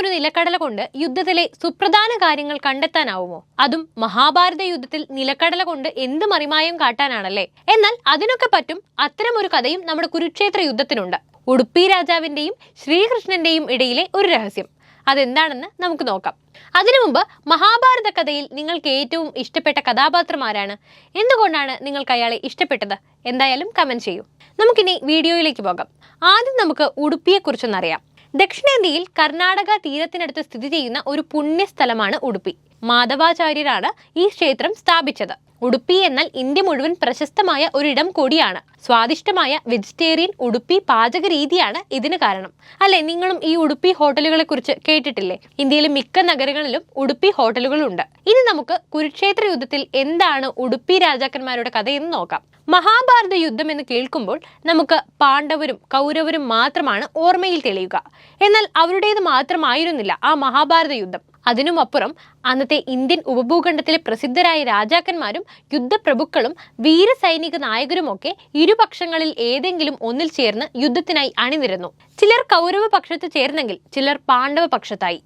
ഒരു നിലക്കടല കൊണ്ട് യുദ്ധത്തിലെ സുപ്രധാന കാര്യങ്ങൾ കണ്ടെത്താനാവുമോ? അതും മഹാഭാരത യുദ്ധത്തിൽ നിലക്കടല കൊണ്ട് എന്ത് മറിമായം കാട്ടാനാണല്ലേ? എന്നാൽ അതിനൊക്കെ പറ്റും അത്തരം ഒരു കഥയും നമ്മുടെ കുരുക്ഷേത്ര യുദ്ധത്തിനുണ്ട്. ഉടുപ്പി രാജാവിന്റെയും ശ്രീകൃഷ്ണന്റെയും ഇടയിലെ ഒരു രഹസ്യം. അതെന്താണെന്ന് നമുക്ക് നോക്കാം. അതിനു മുമ്പ് മഹാഭാരത കഥയിൽ നിങ്ങൾക്ക് ഏറ്റവും ഇഷ്ടപ്പെട്ട കഥാപാത്രമാരാണ്? എന്തുകൊണ്ടാണ് നിങ്ങൾക്ക് അയാളെ ഇഷ്ടപ്പെട്ടത്? എന്തായാലും കമന്റ് ചെയ്യൂ. നമുക്കിനി വീഡിയോയിലേക്ക് പോകാം. ആദ്യം നമുക്ക് ഉടുപ്പിയെക്കുറിച്ചൊന്നറിയാം ദക്ഷിണേന്ത്യയിൽ കർണാടക തീരത്തിനടുത്ത് സ്ഥിതി ചെയ്യുന്ന ഒരു പുണ്യസ്ഥലമാണ് ഉടുപ്പി മാധവാചാര്യരാണ് ഈ ക്ഷേത്രം സ്ഥാപിച്ചത്. ഉടുപ്പി എന്നാൽ ഇന്ത്യ മുഴുവൻ പ്രശസ്തമായ ഒരിടം കൂടിയാണ്. സ്വാദിഷ്ടമായ വെജിറ്റേറിയൻ ഉടുപ്പി പാചക രീതിയാണ് ഇതിന് കാരണം. അല്ലെ നിങ്ങളും ഈ ഉടുപ്പി ഹോട്ടലുകളെ കുറിച്ച് കേട്ടിട്ടില്ലേ? ഇന്ത്യയിലെ മിക്ക നഗരങ്ങളിലും ഉടുപ്പി ഹോട്ടലുകളുണ്ട്. ഇനി നമുക്ക് കുരുക്ഷേത്ര യുദ്ധത്തിൽ എന്താണ് ഉടുപ്പി രാജാക്കന്മാരുടെ കഥയെന്ന് നോക്കാം. മഹാഭാരത യുദ്ധം എന്ന് കേൾക്കുമ്പോൾ നമുക്ക് പാണ്ഡവരും കൗരവരും മാത്രമാണ് ഓർമ്മയിൽ തെളിയുക. എന്നാൽ അവരുടേത് മാത്രമായിരുന്നില്ല ആ മഹാഭാരത യുദ്ധം. അതിനുമപ്പുറം അന്നത്തെ ഇന്ത്യൻ ഉപഭൂഖണ്ഡത്തിലെ പ്രസിദ്ധരായ രാജാക്കന്മാരും യുദ്ധപ്രഭുക്കളും വീരസൈനിക നായകരുമൊക്കെ ഇരുപക്ഷങ്ങളിൽ ഏതെങ്കിലും ഒന്നിൽ ചേർന്ന് യുദ്ധത്തിനായി അണിനിരന്നു. ചിലർ കൗരവ പക്ഷത്ത് ചേർന്നെങ്കിൽ ചിലർ പാണ്ഡവ പക്ഷത്തായി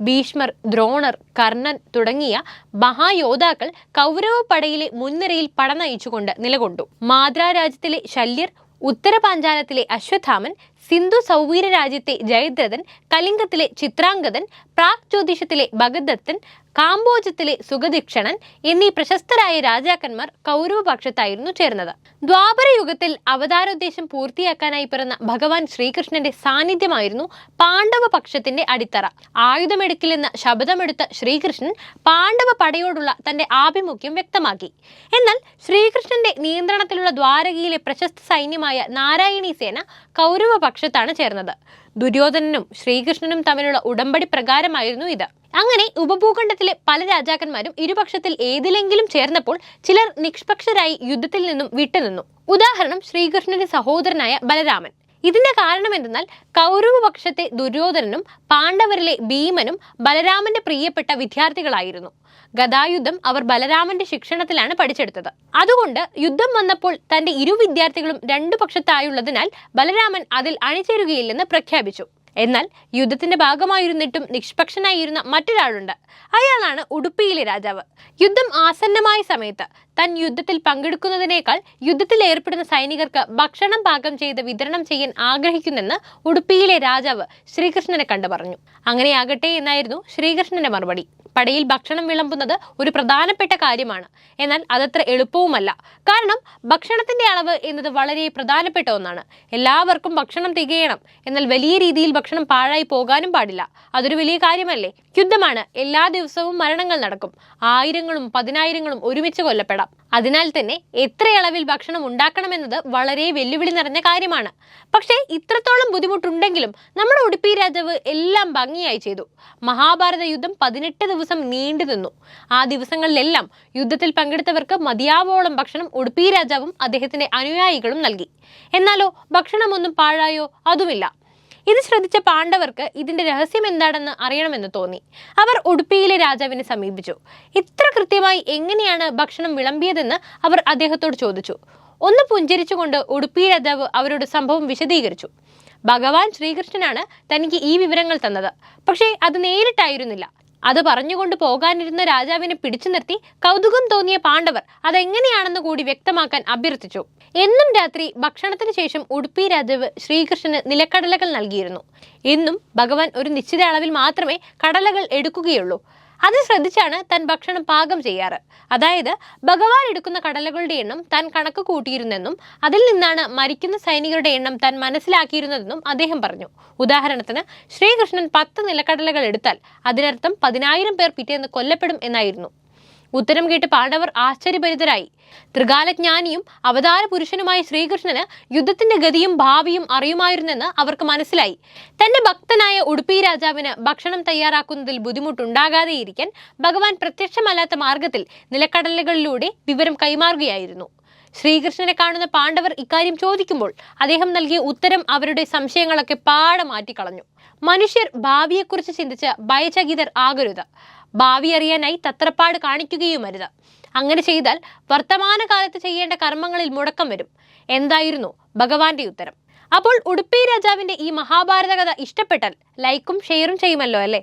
ഭീഷ്മർ ദ്രോണർ കർണൻ തുടങ്ങിയ മഹായോദ്ധാക്കൾ കൗരവ പടയിലെ മുൻനിരയിൽ പടനയിച്ചുകൊണ്ട് നിലകൊണ്ടു. മാദ്രാ രാജ്യത്തിലെ ശല്യർ ഉത്തര പാഞ്ചാലത്തിലെ അശ്വത്ഥാമൻ സിന്ധു സൗവീര രാജ്യത്തെ ജയദ്രഥൻ കലിംഗത്തിലെ ചിത്രാംഗതൻ പ്രാഗ് ജ്യോതിഷത്തിലെ ഭഗദത്തൻ കാംബോജത്തിലെ സുഗദീക്ഷണൻ എന്നീ പ്രശസ്തരായ രാജാക്കന്മാർ കൗരവപക്ഷത്തായിരുന്നു ചേർന്നത്. ദ്വാപരയുഗത്തിൽ അവതാരോദ്ദേശം പൂർത്തിയാക്കാനായി പിറന്ന ഭഗവാൻ ശ്രീകൃഷ്ണന്റെ സാന്നിധ്യമായിരുന്നു പാണ്ഡവ പക്ഷത്തിന്റെ അടിത്തറ ആയുധമെടുക്കില്ലെന്ന ശബ്ദമെടുത്ത ശ്രീകൃഷ്ണൻ പാണ്ഡവ പടയോടുള്ള തന്റെ ആഭിമുഖ്യം വ്യക്തമാക്കി. എന്നാൽ ശ്രീകൃഷ്ണന്റെ നിയന്ത്രണത്തിലുള്ള ദ്വാരകയിലെ പ്രശസ്ത സൈന്യമായ നാരായണീ സേന കൗരവപക്ഷത്താണ് ചേർന്നത്. ദുര്യോധനനും ശ്രീകൃഷ്ണനും തമ്മിലുള്ള ഉടമ്പടി പ്രകാരമായിരുന്നു ഇത്. അങ്ങനെ ഉപഭൂഖണ്ഡത്തിലെ പല രാജാക്കന്മാരും ഇരുപക്ഷത്തിൽ ഏതിലെങ്കിലും ചേർന്നപ്പോൾ ചിലർ നിഷ്പക്ഷരായി യുദ്ധത്തിൽ നിന്നും വിട്ടുനിന്നു. ഉദാഹരണം ശ്രീകൃഷ്ണന്റെ സഹോദരനായ ബലരാമൻ. ഇതിന്റെ കാരണം എന്തെന്നാൽ കൗരവപക്ഷത്തെ ദുര്യോധനനും പാണ്ഡവരിലെ ഭീമനും ബലരാമന്റെ പ്രിയപ്പെട്ട വിദ്യാർത്ഥികളായിരുന്നു. ഗതായുദ്ധം അവർ ബലരാമന്റെ ശിക്ഷണത്തിലാണ് പഠിച്ചെടുത്തത്. അതുകൊണ്ട് യുദ്ധം വന്നപ്പോൾ തന്റെ ഇരു വിദ്യാർത്ഥികളും രണ്ടു പക്ഷത്തായുള്ളതിനാൽ ബലരാമൻ അതിൽ അണിചേരുകയില്ലെന്ന് പ്രഖ്യാപിച്ചു. എന്നാൽ യുദ്ധത്തിന്റെ ഭാഗമായിരുന്നിട്ടും നിഷ്പക്ഷനായിരുന്ന മറ്റൊരാളുണ്ട്. അയാളാണ് ഉടുപ്പിയിലെ രാജാവ്. യുദ്ധം ആസന്നമായ സമയത്ത് താൻ യുദ്ധത്തിൽ പങ്കെടുക്കുന്നതിനേക്കാൾ യുദ്ധത്തിൽ ഏർപ്പെടുന്ന സൈനികർക്ക് ഭക്ഷണം പാകം ചെയ്ത് വിതരണം ചെയ്യാൻ ആഗ്രഹിക്കുന്നെന്ന് ഉടുപ്പിയിലെ രാജാവ് ശ്രീകൃഷ്ണനെ കണ്ടു പറഞ്ഞു. അങ്ങനെയാകട്ടെ എന്നായിരുന്നു ശ്രീകൃഷ്ണന്റെ മറുപടി. പടയിൽ ഭക്ഷണം വിളമ്പുന്നത് ഒരു പ്രധാനപ്പെട്ട കാര്യമാണ്. എന്നാൽ അതത്ര എളുപ്പവുമല്ല. കാരണം ഭക്ഷണത്തിന്റെ അളവ് എന്നത് വളരെ പ്രധാനപ്പെട്ട ഒന്നാണ്. എല്ലാവർക്കും ഭക്ഷണം തികയണം. എന്നാൽ വലിയ രീതിയിൽ ഭക്ഷണം പാഴായി പോകാനും പാടില്ല. അതൊരു വലിയ കാര്യമല്ലേ? യുദ്ധമാണ്. എല്ലാ ദിവസവും മരണങ്ങൾ നടക്കും. ആയിരങ്ങളും പതിനായിരങ്ങളും ഒരുമിച്ച് കൊല്ലപ്പെടാം. അതിനാൽ തന്നെ എത്ര അളവിൽ ഭക്ഷണം ഉണ്ടാക്കണമെന്നത് വളരെ വെല്ലുവിളി നിറഞ്ഞ കാര്യമാണ്. പക്ഷേ ഇത്രത്തോളം ബുദ്ധിമുട്ടുണ്ടെങ്കിലും നമ്മുടെ ഉടുപ്പി രാജാവ് എല്ലാം ഭംഗിയായി ചെയ്തു. മഹാഭാരത യുദ്ധം പതിനെട്ട് ദിവസം നീണ്ടു നിന്നു. ആ ദിവസങ്ങളിലെല്ലാം യുദ്ധത്തിൽ പങ്കെടുത്തവർക്ക് മതിയാവോളം ഭക്ഷണം ഉടുപ്പി രാജാവും അദ്ദേഹത്തിന്റെ അനുയായികളും നൽകി. എന്നാലോ ഭക്ഷണമൊന്നും പാഴായോ? അതുമില്ല. ഇത് ശ്രദ്ധിച്ച പാണ്ഡവർക്ക് ഇതിന്റെ രഹസ്യം എന്താണെന്ന് അറിയണമെന്ന് തോന്നി. അവർ ഉടുപ്പിയിലെ രാജാവിനെ സമീപിച്ചു. ഇത്ര കൃത്യമായി എങ്ങനെയാണ് ഭക്ഷണം വിളമ്പിയതെന്ന് അവർ അദ്ദേഹത്തോട് ചോദിച്ചു. ഒന്ന് പുഞ്ചരിച്ചുകൊണ്ട് ഉടുപ്പി രാജാവ് അവരോട് സംഭവം വിശദീകരിച്ചു. ഭഗവാൻ ശ്രീകൃഷ്ണനാണ് തനിക്ക് ഈ വിവരങ്ങൾ തന്നത്. പക്ഷേ അത് നേരിട്ടായിരുന്നില്ല. അത് പറഞ്ഞുകൊണ്ട് പോകാനിരുന്ന രാജാവിനെ പിടിച്ചു നിർത്തി കൗതുകം തോന്നിയ പാണ്ഡവർ അതെങ്ങനെയാണെന്ന് കൂടി വ്യക്തമാക്കാൻ അഭ്യർത്ഥിച്ചു. എന്നും രാത്രി ഭക്ഷണത്തിന് ശേഷം ഉടുപ്പി രാജാവ് ശ്രീകൃഷ്ണന് നിലക്കടലകൾ നൽകിയിരുന്നു. എന്നും ഭഗവാൻ ഒരു നിശ്ചിത അളവിൽ മാത്രമേ കടലകൾ എടുക്കുകയുള്ളൂ. അത് ശ്രദ്ധിച്ചാണ് താൻ ഭക്ഷണം പാകം ചെയ്യാറ്. അതായത് ഭഗവാൻ എടുക്കുന്ന കടലകളുടെ എണ്ണം താൻ കണക്ക് കൂട്ടിയിരുന്നെന്നും അതിൽ നിന്നാണ് മരിക്കുന്ന സൈനികരുടെ എണ്ണം താൻ മനസ്സിലാക്കിയിരുന്നതെന്നും അദ്ദേഹം പറഞ്ഞു. ഉദാഹരണത്തിന് ശ്രീകൃഷ്ണൻ പത്ത് നിലക്കടലകൾ എടുത്താൽ അതിനർത്ഥം പതിനായിരം പേർ പിറ്റേന്ന് കൊല്ലപ്പെടും എന്നായിരുന്നു. ഉത്തരം കേട്ട് പാണ്ഡവർ ആശ്ചര്യഭരിതരായി. ത്രികാലജ്ഞാനിയും അവതാര പുരുഷനുമായ ശ്രീകൃഷ്ണന് യുദ്ധത്തിന്റെ ഗതിയും ഭാവിയും അറിയുമായിരുന്നെന്ന് അവർക്ക് മനസ്സിലായി. തന്റെ ഭക്തനായ ഉടുപ്പി രാജാവിന് ഭക്ഷണം തയ്യാറാക്കുന്നതിൽ ബുദ്ധിമുട്ടുണ്ടാകാതെയിരിക്കാൻ ഭഗവാൻ പ്രത്യക്ഷമല്ലാത്ത മാർഗത്തിൽ നിലക്കടലുകളിലൂടെ വിവരം കൈമാറുകയായിരുന്നു. ശ്രീകൃഷ്ണനെ കാണുന്ന പാണ്ഡവർ ഇക്കാര്യം ചോദിക്കുമ്പോൾ അദ്ദേഹം നൽകിയ ഉത്തരം അവരുടെ സംശയങ്ങളൊക്കെ പാടെ മാറ്റിക്കളഞ്ഞു മനുഷ്യർ ഭാവിയെക്കുറിച്ച് ചിന്തിച്ച് ഭയചകിതർ ആകരുത്. ഭാവി അറിയാനായി തത്രപ്പാട് കാണിക്കുകയുമരുത്. അങ്ങനെ ചെയ്താൽ വർത്തമാനകാലത്ത് ചെയ്യേണ്ട കർമ്മങ്ങളിൽ മുടക്കം വരും. എന്തായിരുന്നു ഭഗവാന്റെ ഉത്തരം? അപ്പോൾ ഉടുപ്പി രാജാവിന്റെ ഈ മഹാഭാരത കഥ ഇഷ്ടപ്പെട്ടാൽ ലൈക്കും ഷെയറും ചെയ്യുമല്ലോ അല്ലേ?